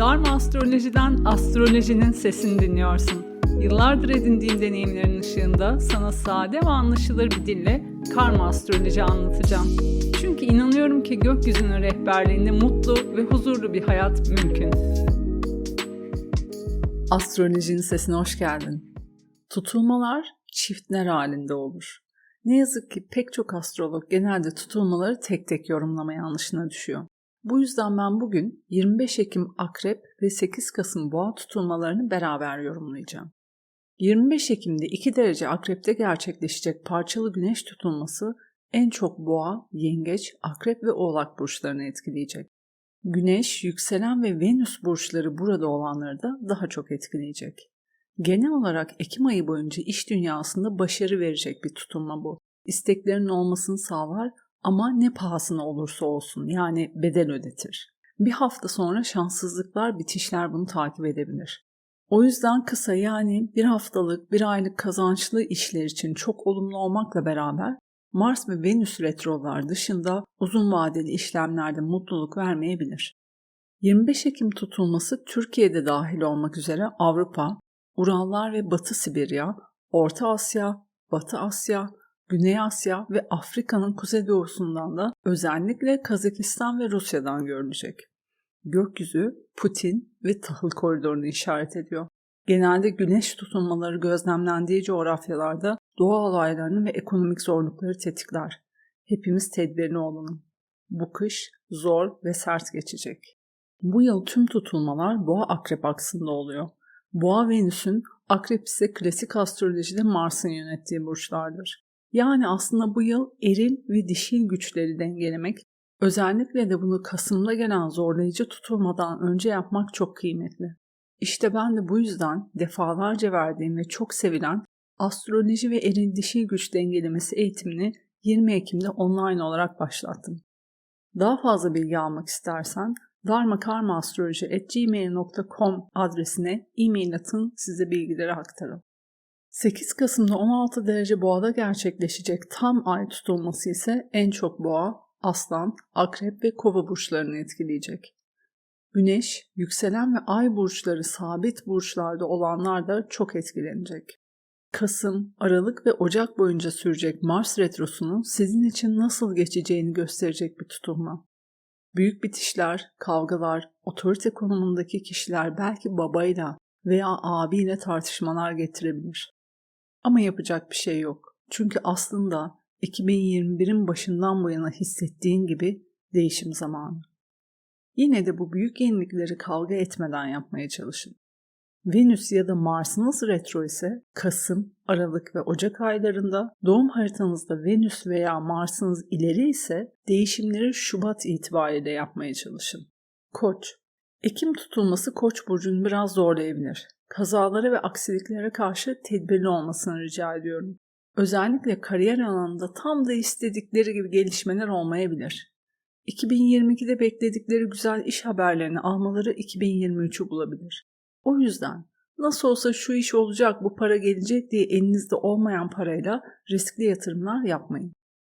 Dharma Astroloji'den astrolojinin sesini dinliyorsun. Yıllardır edindiğim deneyimlerin ışığında sana sade ve anlaşılır bir dille karma astroloji anlatacağım. Çünkü inanıyorum ki gökyüzünün rehberliğinde mutlu ve huzurlu bir hayat mümkün. Astrolojinin sesine hoş geldin. Tutulmalar çiftler halinde olur. Ne yazık ki pek çok astrolog genelde tutulmaları tek tek yorumlama yanlışına düşüyor. Bu yüzden ben bugün 25 Ekim Akrep ve 8 Kasım Boğa tutulmalarını beraber yorumlayacağım. 25 Ekim'de 2 derece Akrep'te gerçekleşecek parçalı güneş tutulması en çok Boğa, Yengeç, Akrep ve Oğlak burçlarını etkileyecek. Güneş, yükselen ve Venüs burçları burada olanları da daha çok etkileyecek. Genel olarak Ekim ayı boyunca iş dünyasında başarı verecek bir tutulma bu. İsteklerin olmasını sağlar ama ne pahasına olursa olsun yani bedel ödetir. Bir hafta sonra şanssızlıklar, bitişler bunu takip edebilir. O yüzden kısa yani bir haftalık, bir aylık kazançlı işler için çok olumlu olmakla beraber Mars ve Venüs retrolar dışında uzun vadeli işlemlerde mutluluk vermeyebilir. 25 Ekim tutulması Türkiye'de dahil olmak üzere Avrupa, Urallar ve Batı Sibirya, Orta Asya, Batı Asya, Güney Asya ve Afrika'nın kuzeydoğusundan da özellikle Kazakistan ve Rusya'dan görülecek. Gökyüzü Putin ve tahıl koridorunu işaret ediyor. Genelde güneş tutulmaları gözlemlendiği coğrafyalarda doğa olaylarını ve ekonomik zorlukları tetikler. Hepimiz tedbirli olalım. Bu kış zor ve sert geçecek. Bu yıl tüm tutulmalar boğa akrep aksında oluyor. Boğa Venüs'ün akrep ise klasik astrolojide Mars'ın yönettiği burçlardır. Yani aslında bu yıl eril ve dişil güçleri dengelemek, özellikle de bunu Kasım'da gelen zorlayıcı tutulmadan önce yapmak çok kıymetli. İşte ben de bu yüzden defalarca verdiğim ve çok sevilen astroloji ve eril dişil güç dengelemesi eğitimini 20 Ekim'de online olarak başlattım. Daha fazla bilgi almak istersen dharmakarmaastroloji.gmail.com adresine e-mail atın size bilgileri aktarın. 8 Kasım'da 16 derece boğada gerçekleşecek tam ay tutulması ise en çok boğa, aslan, akrep ve kova burçlarını etkileyecek. Güneş, yükselen ve ay burçları sabit burçlarda olanlar da çok etkilenecek. Kasım, Aralık ve Ocak boyunca sürecek Mars retrosunun sizin için nasıl geçeceğini gösterecek bir tutulma. Büyük bitişler, kavgalar, otorite konumundaki kişiler belki babayla veya abiyle tartışmalar getirebilir. Ama yapacak bir şey yok. Çünkü aslında 2021'in başından bu yana hissettiğin gibi değişim zamanı. Yine de bu büyük yenilikleri kavga etmeden yapmaya çalışın. Venüs ya da Mars'ınız retro ise Kasım, Aralık ve Ocak aylarında, doğum haritanızda Venüs veya Mars'ınız ileri ise değişimleri Şubat itibariyle yapmaya çalışın. Koç Ekim tutulması Koç burcunu biraz zorlayabilir. Kazalara ve aksiliklere karşı tedbirli olmasını rica ediyorum. Özellikle kariyer alanında tam da istedikleri gibi gelişmeler olmayabilir. 2022'de bekledikleri güzel iş haberlerini almaları 2023'ü bulabilir. O yüzden nasıl olsa şu iş olacak, bu para gelecek diye elinizde olmayan parayla riskli yatırımlar yapmayın.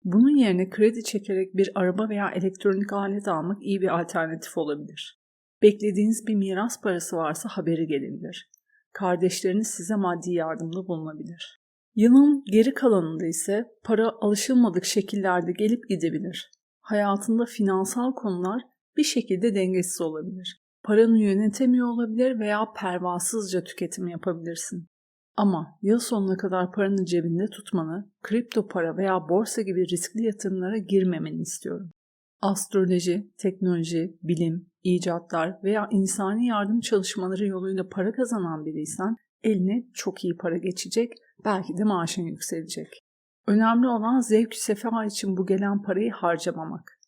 Bunun yerine kredi çekerek bir araba veya elektronik alet almak iyi bir alternatif olabilir. Beklediğiniz bir miras parası varsa haberi gelebilir. Kardeşleriniz size maddi yardımda bulunabilir. Yılın geri kalanında ise para alışılmadık şekillerde gelip gidebilir. Hayatında finansal konular bir şekilde dengesiz olabilir. Paranı yönetemiyor olabilir veya pervasızca tüketim yapabilirsin. Ama yıl sonuna kadar paranı cebinde tutmanı, kripto para veya borsa gibi riskli yatırımlara girmemeni istiyorum. Astroloji, teknoloji, bilim, icatlar veya insani yardım çalışmaları yoluyla para kazanan biriysen eline çok iyi para geçecek, belki de maaşın yükselecek. Önemli olan zevk sefa için bu gelen parayı harcamamak.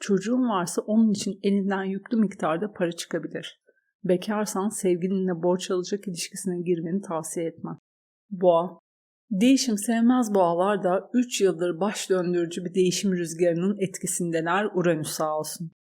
Çocuğun varsa onun için elinden yüklü miktarda para çıkabilir. Bekarsan sevgilinle borç alacak ilişkisine girmeni tavsiye etmem. Boğa Değişim sevmez boğalar da 3 yıldır baş döndürücü bir değişim rüzgarının etkisindeler Uranüs sağ olsun.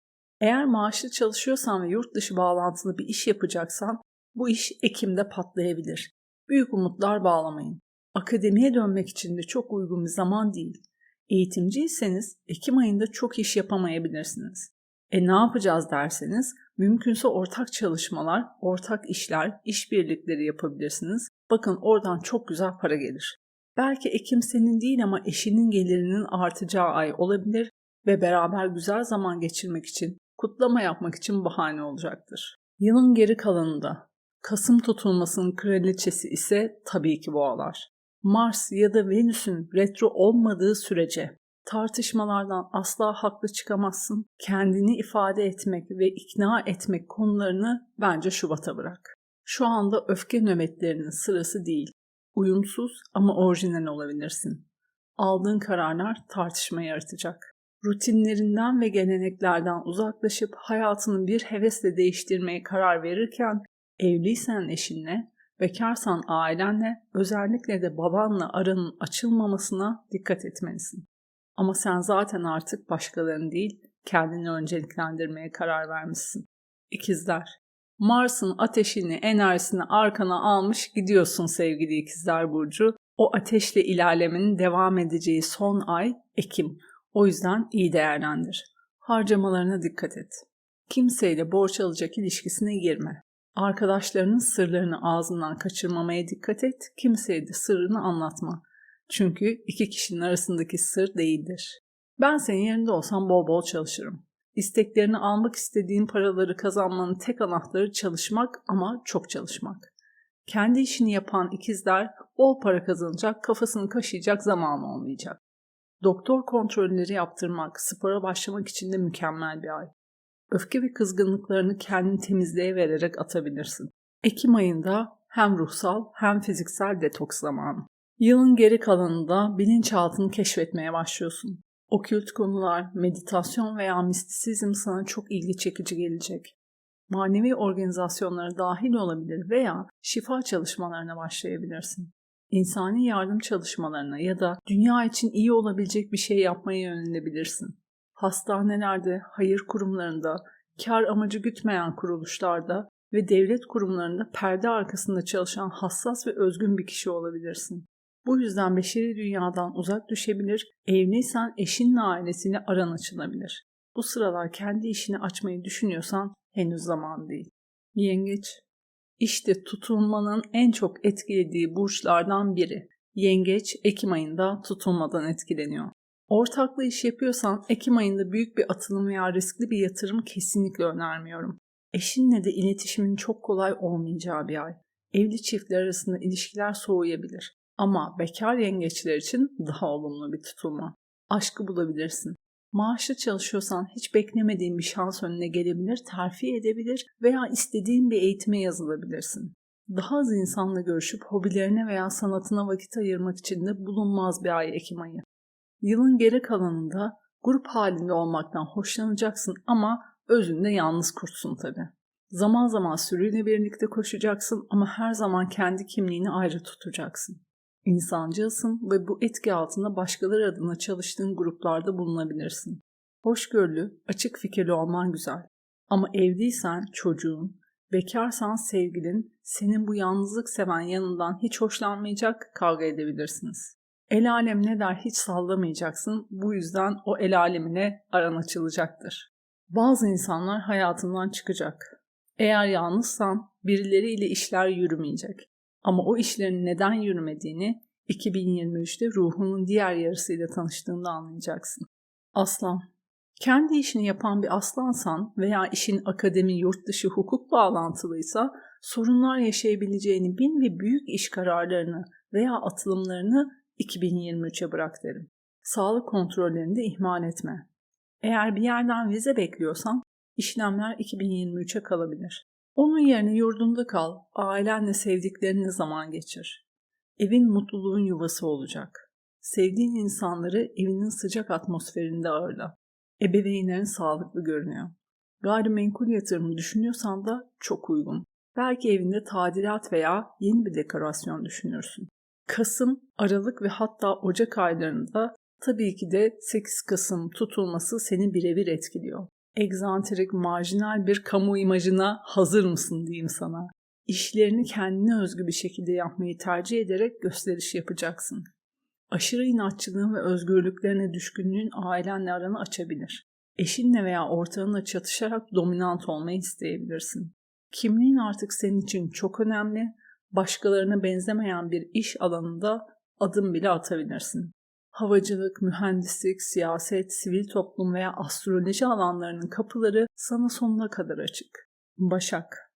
Eğer maaşlı çalışıyorsan ve yurt dışı bağlantılı bir iş yapacaksan bu iş Ekim'de patlayabilir. Büyük umutlar bağlamayın. Akademiye dönmek için de çok uygun bir zaman değil. Eğitimciyseniz Ekim ayında çok iş yapamayabilirsiniz. E ne yapacağız derseniz mümkünse ortak çalışmalar, ortak işler, işbirlikleri yapabilirsiniz. Bakın oradan çok güzel para gelir. Belki Ekim senin değil ama eşinin gelirinin artacağı ay olabilir ve beraber güzel zaman geçirmek için, kutlama yapmak için bahane olacaktır. Yılın geri kalanında Kasım tutulmasının kraliçesi ise tabii ki boğalar. Mars ya da Venüs'ün retro olmadığı sürece tartışmalardan asla haklı çıkamazsın. Kendini ifade etmek ve ikna etmek konularını bence Şubat'a bırak. Şu anda öfke nöbetlerinin sırası değil. Uyumsuz ama orijinal olabilirsin. Aldığın kararlar tartışma yaratacak. Rutinlerinden ve geleneklerden uzaklaşıp hayatını bir hevesle değiştirmeye karar verirken evliysen eşinle, bekarsan ailenle, özellikle de babanla aranın açılmamasına dikkat etmelisin. Ama sen zaten artık başkalarını değil, kendini önceliklendirmeye karar vermişsin. İkizler, Mars'ın ateşini, enerjisini arkana almış gidiyorsun sevgili ikizler burcu. O ateşle ilerlemenin devam edeceği son ay Ekim. O yüzden iyi değerlendir. Harcamalarına dikkat et. Kimseyle borç alacak ilişkisine girme. Arkadaşlarının sırlarını ağzından kaçırmamaya dikkat et. Kimseye de sırrını anlatma. Çünkü iki kişinin arasındaki sır değildir. Ben senin yerinde olsam bol bol çalışırım. İsteklerini almak istediğin paraları kazanmanın tek anahtarı çalışmak ama çok çalışmak. Kendi işini yapan ikizler bol para kazanacak, kafasını kaşıyacak zaman olmayacak. Doktor kontrolleri yaptırmak, spora başlamak için de mükemmel bir ay. Öfke ve kızgınlıklarını kendini temizliğe vererek atabilirsin. Ekim ayında hem ruhsal hem fiziksel detoks zamanı. Yılın geri kalanında bilinçaltını keşfetmeye başlıyorsun. Okült konular, meditasyon veya mistisizm sana çok ilgi çekici gelecek. Manevi organizasyonlara dahil olabilir veya şifa çalışmalarına başlayabilirsin. İnsani yardım çalışmalarına ya da dünya için iyi olabilecek bir şey yapmaya yönelebilirsin. Hastanelerde, hayır kurumlarında, kar amacı gütmeyen kuruluşlarda ve devlet kurumlarında perde arkasında çalışan hassas ve özgün bir kişi olabilirsin. Bu yüzden beşeri dünyadan uzak düşebilir, evliysen eşinle ailesiyle aran açılabilir. Bu sıralar kendi işini açmayı düşünüyorsan henüz zaman değil. Yengeç İşte tutulmanın en çok etkilediği burçlardan biri. Yengeç Ekim ayında tutulmadan etkileniyor. Ortaklı iş yapıyorsan Ekim ayında büyük bir atılım veya riskli bir yatırım kesinlikle önermiyorum. Eşinle de iletişimin çok kolay olmayacağı bir ay. Evli çiftler arasında ilişkiler soğuyabilir. Ama bekar yengeçler için daha olumlu bir tutulma. Aşkı bulabilirsin. Maaşlı çalışıyorsan hiç beklemediğin bir şans önüne gelebilir, terfi edebilir veya istediğin bir eğitime yazılabilirsin. Daha az insanla görüşüp hobilerine veya sanatına vakit ayırmak için de bulunmaz bir ay Ekim ayı. Yılın geri kalanında grup halinde olmaktan hoşlanacaksın ama özünde yalnız kurtsun tabi. Zaman zaman sürüyle birlikte koşacaksın ama her zaman kendi kimliğini ayrı tutacaksın. İnsancılsın ve bu etki altında başkaları adına çalıştığın gruplarda bulunabilirsin. Hoşgörülü, açık fikirli olman güzel. Ama evliysen çocuğun, bekarsan sevgilin, senin bu yalnızlık seven yanından hiç hoşlanmayacak, kavga edebilirsiniz. El alem ne der hiç sallamayacaksın, bu yüzden o el alemine aran açılacaktır. Bazı insanlar hayatından çıkacak. Eğer yalnızsan birileriyle işler yürümeyecek. Ama o işlerin neden yürümediğini 2023'te ruhunun diğer yarısıyla tanıştığında anlayacaksın. Aslan kendi işini yapan bir aslansan veya işin akademi, yurt dışı, hukuk bağlantılıysa sorunlar yaşayabileceğini bin ve büyük iş kararlarını veya atılımlarını 2023'e bırak derim. Sağlık kontrollerini de ihmal etme. Eğer bir yerden vize bekliyorsan işlemler 2023'e kalabilir. Onun yerine yurdunda kal, ailenle sevdiklerinle zaman geçir. Evin mutluluğun yuvası olacak. Sevdiğin insanları evinin sıcak atmosferinde ağırla. Ebeveynlerin sağlıklı görünüyor. Gayrimenkul yatırımı düşünüyorsan da çok uygun. Belki evinde tadilat veya yeni bir dekorasyon düşünürsün. Kasım, Aralık ve hatta Ocak aylarında tabii ki de 8 Kasım tutulması seni birebir etkiliyor egzantrik, marjinal bir kamu imajına hazır mısın diyeyim sana. İşlerini kendine özgü bir şekilde yapmayı tercih ederek gösteriş yapacaksın. Aşırı inatçılığın ve özgürlüklerine düşkünlüğün ailenle aranı açabilir. Eşinle veya ortağınla çatışarak dominant olmayı isteyebilirsin. Kimliğin artık senin için çok önemli, başkalarına benzemeyen bir iş alanında adım bile atabilirsin. Havacılık, mühendislik, siyaset, sivil toplum veya astroloji alanlarının kapıları sana sonuna kadar açık. Başak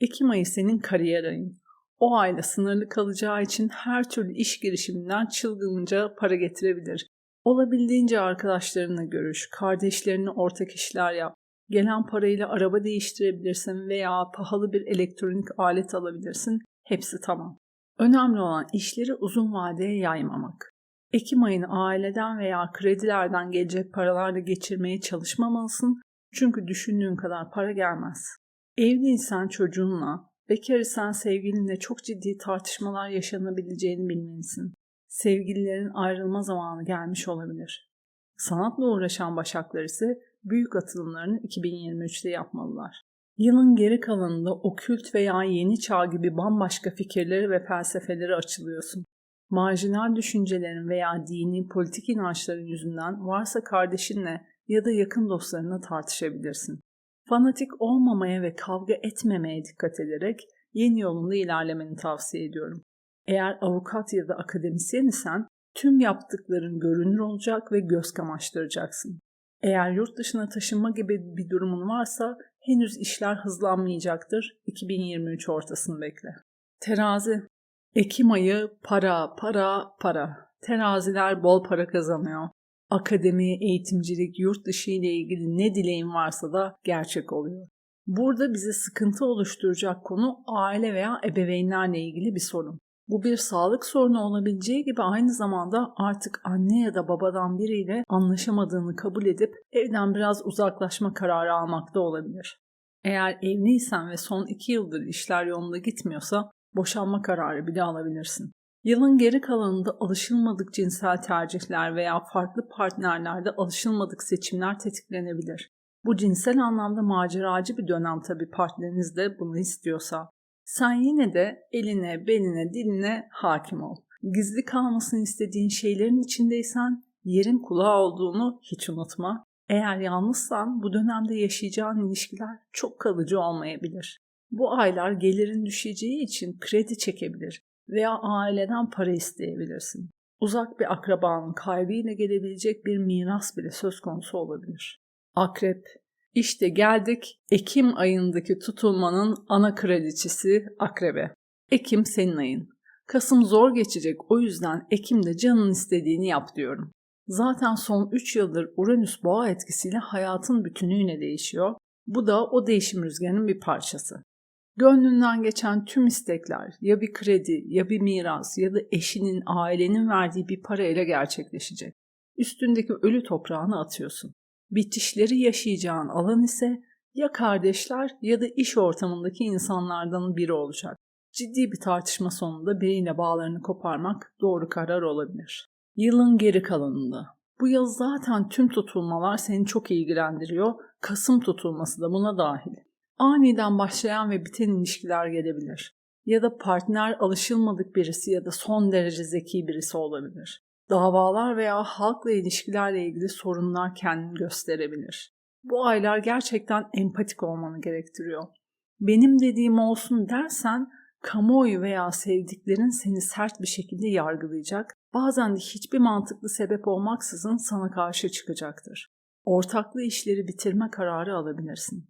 Ekim ayı senin kariyer ayın. O ayda sınırlı kalacağı için her türlü iş girişiminden çılgınca para getirebilir. Olabildiğince arkadaşlarınla görüş, kardeşlerine ortak işler yap. Gelen parayla araba değiştirebilirsin veya pahalı bir elektronik alet alabilirsin. Hepsi tamam. Önemli olan işleri uzun vadeye yaymamak. Ekim ayını aileden veya kredilerden gelecek paralarla geçirmeye çalışmamalısın. Çünkü düşündüğün kadar para gelmez. Evliysen çocuğunla, bekar isen sevgilinle çok ciddi tartışmalar yaşanabileceğini bilmelisin. Sevgililerin ayrılma zamanı gelmiş olabilir. Sanatla uğraşan başaklar ise büyük atılımlarını 2023'te yapmalılar. Yılın geri kalanında okült veya yeni çağ gibi bambaşka fikirleri ve felsefeleri açılıyorsun. Marjinal düşüncelerin veya dini politik inançların yüzünden varsa kardeşinle ya da yakın dostlarına tartışabilirsin. Fanatik olmamaya ve kavga etmemeye dikkat ederek yeni yolunda ilerlemeni tavsiye ediyorum. Eğer avukat ya da akademisyen isen tüm yaptıkların görünür olacak ve göz kamaştıracaksın. Eğer yurt dışına taşınma gibi bir durumun varsa henüz işler hızlanmayacaktır. 2023 ortasını bekle. Terazi Ekim ayı para, para, para. Teraziler bol para kazanıyor. Akademi, eğitimcilik, yurt dışı ile ilgili ne dileğin varsa da gerçek oluyor. Burada bize sıkıntı oluşturacak konu aile veya ebeveynlerle ilgili bir sorun. Bu bir sağlık sorunu olabileceği gibi aynı zamanda artık anne ya da babadan biriyle anlaşamadığını kabul edip evden biraz uzaklaşma kararı almak da olabilir. Eğer evliysen ve son iki yıldır işler yolunda gitmiyorsa boşanma kararı bile alabilirsin. Yılın geri kalanında alışılmadık cinsel tercihler veya farklı partnerlerde alışılmadık seçimler tetiklenebilir. Bu cinsel anlamda maceracı bir dönem tabii partneriniz de bunu istiyorsa. Sen yine de eline, beline, diline hakim ol. Gizli kalmasını istediğin şeylerin içindeysen yerin kulağı olduğunu hiç unutma. Eğer yalnızsan bu dönemde yaşayacağın ilişkiler çok kalıcı olmayabilir. Bu aylar gelirin düşeceği için kredi çekebilir veya aileden para isteyebilirsin. Uzak bir akrabanın kaybıyla gelebilecek bir miras bile söz konusu olabilir. Akrep işte geldik Ekim ayındaki tutulmanın ana kraliçesi Akrebe. Ekim senin ayın. Kasım zor geçecek o yüzden Ekim'de canın istediğini yap diyorum. Zaten son 3 yıldır Uranüs boğa etkisiyle hayatın bütünüyle değişiyor. Bu da o değişim rüzgarının bir parçası. Gönlünden geçen tüm istekler ya bir kredi ya bir miras ya da eşinin ailenin verdiği bir parayla gerçekleşecek. Üstündeki ölü toprağını atıyorsun. Bitişleri yaşayacağın alan ise ya kardeşler ya da iş ortamındaki insanlardan biri olacak. Ciddi bir tartışma sonunda biriyle bağlarını koparmak doğru karar olabilir. Yılın geri kalanında. Bu yıl zaten tüm tutulmalar seni çok ilgilendiriyor. Kasım tutulması da buna dahil. Aniden başlayan ve biten ilişkiler gelebilir. Ya da partner alışılmadık birisi ya da son derece zeki birisi olabilir davalar veya halkla ilişkilerle ilgili sorunlar kendini gösterebilir. Bu aylar gerçekten empatik olmanı gerektiriyor. Benim dediğim olsun dersen kamuoyu veya sevdiklerin seni sert bir şekilde yargılayacak, bazen de hiçbir mantıklı sebep olmaksızın sana karşı çıkacaktır. Ortaklı işleri bitirme kararı alabilirsin.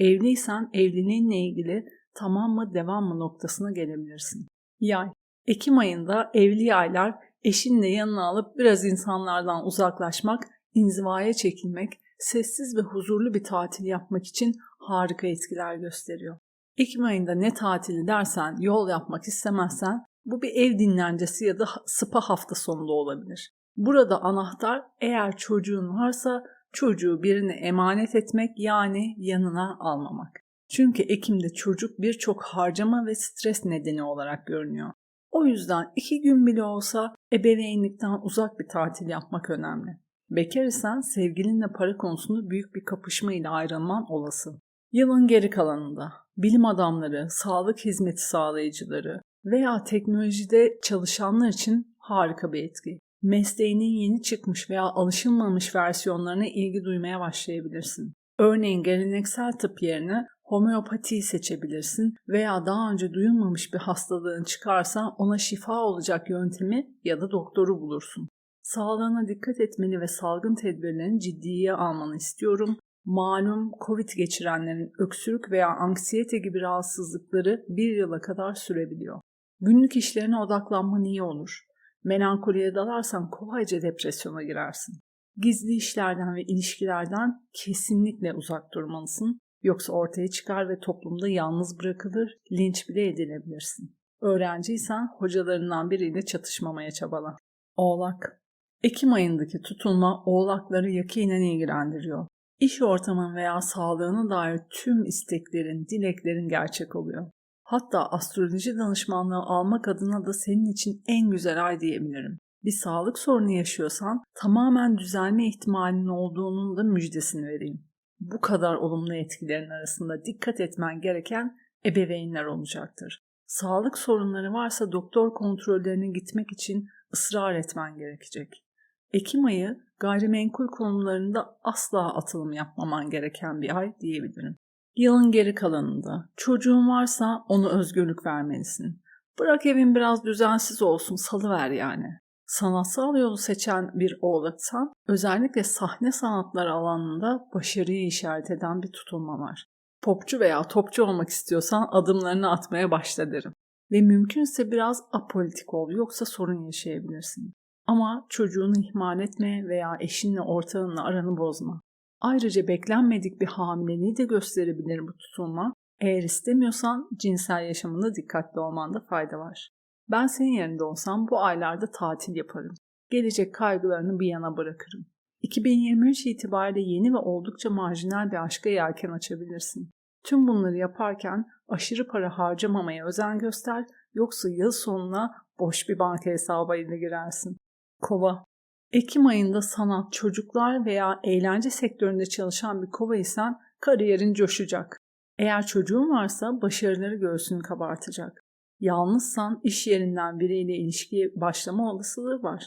Evliysen evliliğinle ilgili tamam mı devam mı noktasına gelebilirsin. Yay Ekim ayında evli yaylar eşinle yanına alıp biraz insanlardan uzaklaşmak, inzivaya çekilmek, sessiz ve huzurlu bir tatil yapmak için harika etkiler gösteriyor. Ekim ayında ne tatili dersen, yol yapmak istemezsen bu bir ev dinlencesi ya da spa hafta sonunda olabilir. Burada anahtar eğer çocuğun varsa çocuğu birine emanet etmek yani yanına almamak. Çünkü Ekim'de çocuk birçok harcama ve stres nedeni olarak görünüyor. O yüzden iki gün bile olsa ebeveynlikten uzak bir tatil yapmak önemli. Bekar isen sevgilinle para konusunda büyük bir kapışma ile ayrılman olası. Yılın geri kalanında bilim adamları, sağlık hizmeti sağlayıcıları veya teknolojide çalışanlar için harika bir etki. Mesleğinin yeni çıkmış veya alışılmamış versiyonlarına ilgi duymaya başlayabilirsin. Örneğin geleneksel tıp yerine homeopatiyi seçebilirsin veya daha önce duyulmamış bir hastalığın çıkarsa ona şifa olacak yöntemi ya da doktoru bulursun. Sağlığına dikkat etmeni ve salgın tedbirlerini ciddiye almanı istiyorum. Malum Covid geçirenlerin öksürük veya anksiyete gibi rahatsızlıkları bir yıla kadar sürebiliyor. Günlük işlerine odaklanman iyi olur. Melankoliye dalarsan kolayca depresyona girersin. Gizli işlerden ve ilişkilerden kesinlikle uzak durmalısın. Yoksa ortaya çıkar ve toplumda yalnız bırakılır, linç bile edilebilirsin. Öğrenciysen hocalarından biriyle çatışmamaya çabala. Oğlak Ekim ayındaki tutulma oğlakları yakinen ilgilendiriyor. İş ortamın veya sağlığına dair tüm isteklerin, dileklerin gerçek oluyor. Hatta astroloji danışmanlığı almak adına da senin için en güzel ay diyebilirim. Bir sağlık sorunu yaşıyorsan tamamen düzelme ihtimalinin olduğunun da müjdesini vereyim. Bu kadar olumlu etkilerin arasında dikkat etmen gereken ebeveynler olacaktır. Sağlık sorunları varsa doktor kontrollerine gitmek için ısrar etmen gerekecek. Ekim ayı gayrimenkul konularında asla atılım yapmaman gereken bir ay diyebilirim. Yılın geri kalanında çocuğun varsa onu özgürlük vermelisin. Bırak evin biraz düzensiz olsun, salıver yani. Sanatsal yolu seçen bir oğlaksan özellikle sahne sanatları alanında başarıyı işaret eden bir tutulma var. Popçu veya topçu olmak istiyorsan adımlarını atmaya başla derim. Ve mümkünse biraz apolitik ol yoksa sorun yaşayabilirsin. Ama çocuğunu ihmal etme veya eşinle ortağınla aranı bozma. Ayrıca beklenmedik bir hamileliği de gösterebilir bu tutulma. Eğer istemiyorsan cinsel yaşamında dikkatli olmanda fayda var. Ben senin yerinde olsam bu aylarda tatil yaparım. Gelecek kaygılarını bir yana bırakırım. 2023 itibariyle yeni ve oldukça marjinal bir aşka yelken açabilirsin. Tüm bunları yaparken aşırı para harcamamaya özen göster yoksa yıl sonuna boş bir banka hesabıyla girersin. Kova Ekim ayında sanat, çocuklar veya eğlence sektöründe çalışan bir kova isen kariyerin coşacak. Eğer çocuğun varsa başarıları göğsünü kabartacak. Yalnızsan iş yerinden biriyle ilişkiye başlama olasılığı var.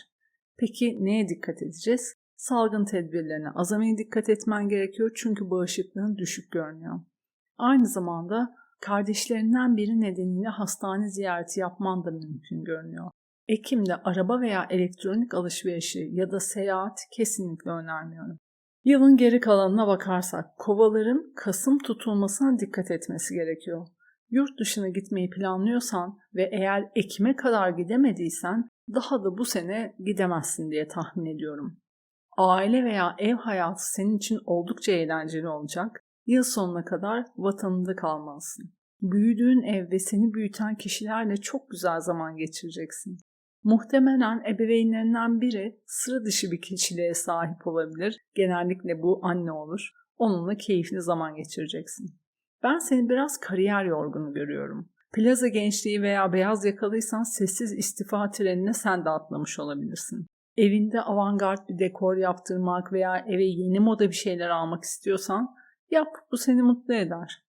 Peki neye dikkat edeceğiz? Salgın tedbirlerine azami dikkat etmen gerekiyor çünkü bağışıklığın düşük görünüyor. Aynı zamanda kardeşlerinden biri nedeniyle hastane ziyareti yapman da mümkün görünüyor. Ekim'de araba veya elektronik alışverişi ya da seyahat kesinlikle önermiyorum. Yılın geri kalanına bakarsak kovaların Kasım tutulmasına dikkat etmesi gerekiyor. Yurt dışına gitmeyi planlıyorsan ve eğer Ekim'e kadar gidemediysen daha da bu sene gidemezsin diye tahmin ediyorum. Aile veya ev hayatı senin için oldukça eğlenceli olacak. Yıl sonuna kadar vatanında kalmalısın. Büyüdüğün ev ve seni büyüten kişilerle çok güzel zaman geçireceksin. Muhtemelen ebeveynlerinden biri sıra dışı bir kişiliğe sahip olabilir. Genellikle bu anne olur. Onunla keyifli zaman geçireceksin. Ben seni biraz kariyer yorgunu görüyorum. Plaza gençliği veya beyaz yakalıysan sessiz istifa trenine sen de atlamış olabilirsin. Evinde avantgard bir dekor yaptırmak veya eve yeni moda bir şeyler almak istiyorsan yap bu seni mutlu eder.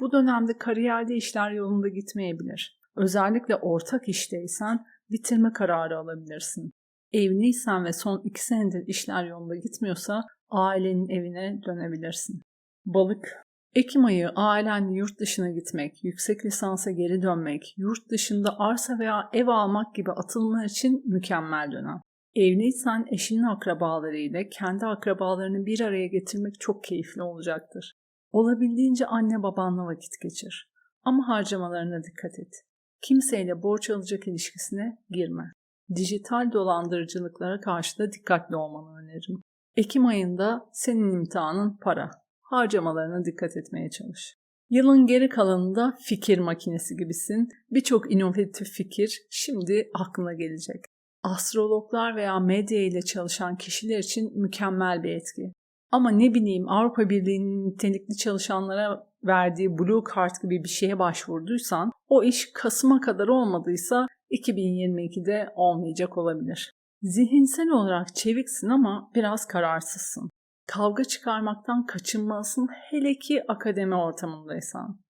Bu dönemde kariyerde işler yolunda gitmeyebilir. Özellikle ortak işteysen bitirme kararı alabilirsin. Evliysen ve son iki senedir işler yolunda gitmiyorsa ailenin evine dönebilirsin. Balık Ekim ayı ailenle yurt dışına gitmek, yüksek lisansa geri dönmek, yurt dışında arsa veya ev almak gibi atılımlar için mükemmel dönem. Evliysen eşinin akrabalarıyla kendi akrabalarını bir araya getirmek çok keyifli olacaktır. Olabildiğince anne babanla vakit geçir. Ama harcamalarına dikkat et. Kimseyle borç alacak ilişkisine girme. Dijital dolandırıcılıklara karşı da dikkatli olmanı öneririm. Ekim ayında senin imtihanın para. Harcamalarına dikkat etmeye çalış. Yılın geri kalanında fikir makinesi gibisin. Birçok inovatif fikir şimdi aklına gelecek. Astrologlar veya medya ile çalışan kişiler için mükemmel bir etki. Ama ne bileyim Avrupa Birliği'nin nitelikli çalışanlara verdiği Blue Card gibi bir şeye başvurduysan o iş Kasım'a kadar olmadıysa 2022'de olmayacak olabilir. Zihinsel olarak çeviksin ama biraz kararsızsın. Kavga çıkarmaktan kaçınmalısın hele ki akademi ortamındaysan.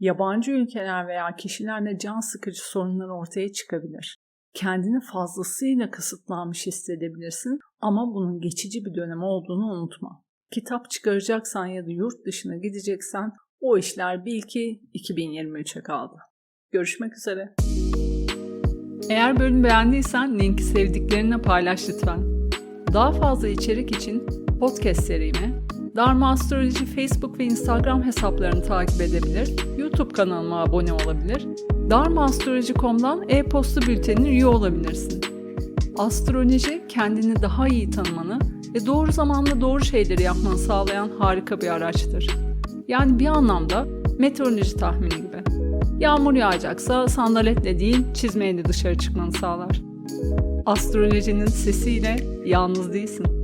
Yabancı ülkeler veya kişilerle can sıkıcı sorunlar ortaya çıkabilir. Kendini fazlasıyla kısıtlanmış hissedebilirsin ama bunun geçici bir dönem olduğunu unutma. Kitap çıkaracaksan ya da yurt dışına gideceksen o işler bil ki 2023'e kaldı. Görüşmek üzere. Eğer bölümü beğendiysen linki sevdiklerine paylaş lütfen. Daha fazla içerik için podcast serimi Dharma Astroloji Facebook ve Instagram hesaplarını takip edebilir, YouTube kanalıma abone olabilir, dharmaastroloji.com'dan e-posta bültenine üye olabilirsin. Astroloji kendini daha iyi tanımanı ve doğru zamanda doğru şeyleri yapmanı sağlayan harika bir araçtır. Yani bir anlamda meteoroloji tahmini gibi. Yağmur yağacaksa sandaletle değil çizmeyle dışarı çıkmanı sağlar. Astrolojinin sesiyle yalnız değilsin.